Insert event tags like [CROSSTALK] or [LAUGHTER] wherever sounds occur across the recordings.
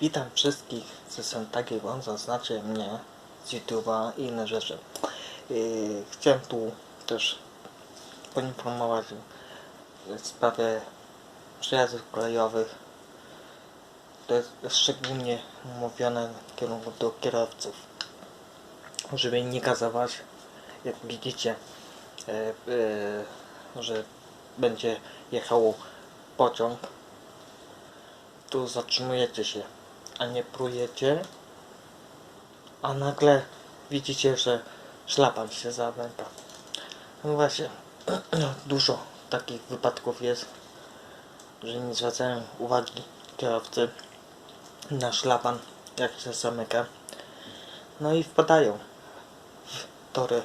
Witam wszystkich, co są takie bądź znacie mnie z YouTube'a i inne rzeczy. Yy, chciałem tu też poinformować w sprawie przejazdów kolejowych. To jest szczególnie mówione w kierunku do kierowców, żeby nie gazować. Jak widzicie, e, e, że będzie jechał pociąg, tu zatrzymujecie się, a nie prujecie, a nagle widzicie, że szlapan się zamyka. No właśnie, [CLEARS THROAT] dużo takich wypadków jest, że nie zwracają uwagi kierowcy na szlapan, jak się zamyka. No i wpadają w tory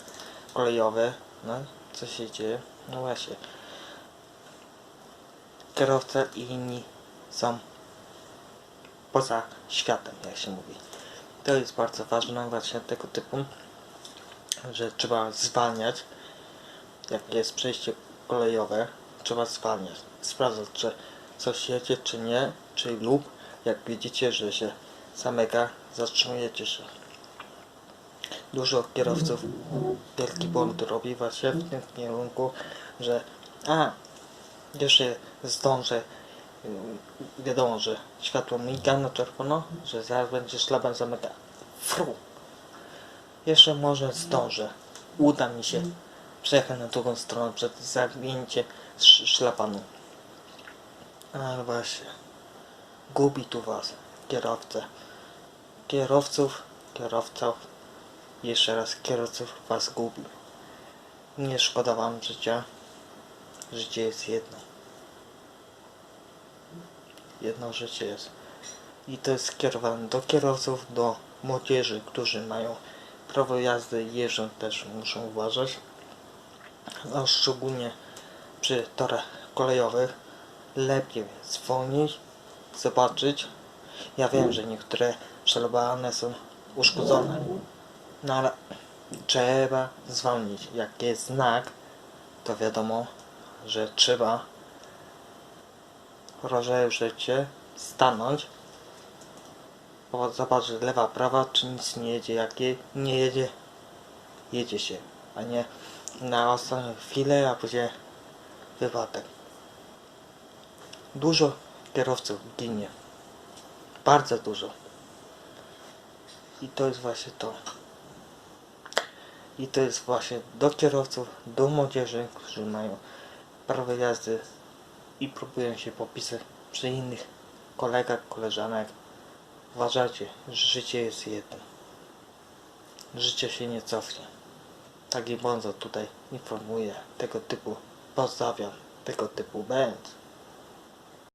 kolejowe. No, co się dzieje? No właśnie. Kierowca i inni są poza światem, jak się mówi. To jest bardzo ważne właśnie tego typu, że trzeba zwalniać. Jak jest przejście kolejowe, trzeba zwalniać. Sprawdzać, czy coś jedzie, czy nie, czy lub jak widzicie, że się zamyka, zatrzymujecie się. Dużo kierowców wielki błąd robi właśnie w tym kierunku, że a, jeszcze zdążę wiadomo, że światło miga na czerwono, że zaraz będzie szlaban zamyka. Fru! Jeszcze może zdążę. Uda mi się przejechać na drugą stronę przed zamknięciem sz- szlapanu. Ale właśnie. Gubi tu was, kierowcę. Kierowców, kierowców, jeszcze raz kierowców was gubi. Nie szkoda wam życia. Życie jest jedno jedno życie jest. I to jest skierowane do kierowców, do młodzieży, którzy mają prawo jazdy i jeżdżą też muszą uważać. A szczególnie przy torach kolejowych lepiej zwolnić, zobaczyć. Ja wiem, że niektóre szlabany są uszkodzone, no ale trzeba zwolnić. Jak jest znak, to wiadomo, że trzeba rozejrzeć się, stanąć, bo zobaczyć lewa, prawa, czy nic nie jedzie, jak je, nie jedzie, jedzie się, a nie na ostatnią chwilę, a później wypadek. Dużo kierowców ginie. Bardzo dużo. I to jest właśnie to. I to jest właśnie do kierowców, do młodzieży, którzy mają prawo jazdy i próbują się popisać przy innych kolegach, koleżanek. Uważajcie, że życie jest jedno. Życie się nie cofnie. Taki Bonzo tutaj informuje tego typu, pozdrawiam, tego typu band.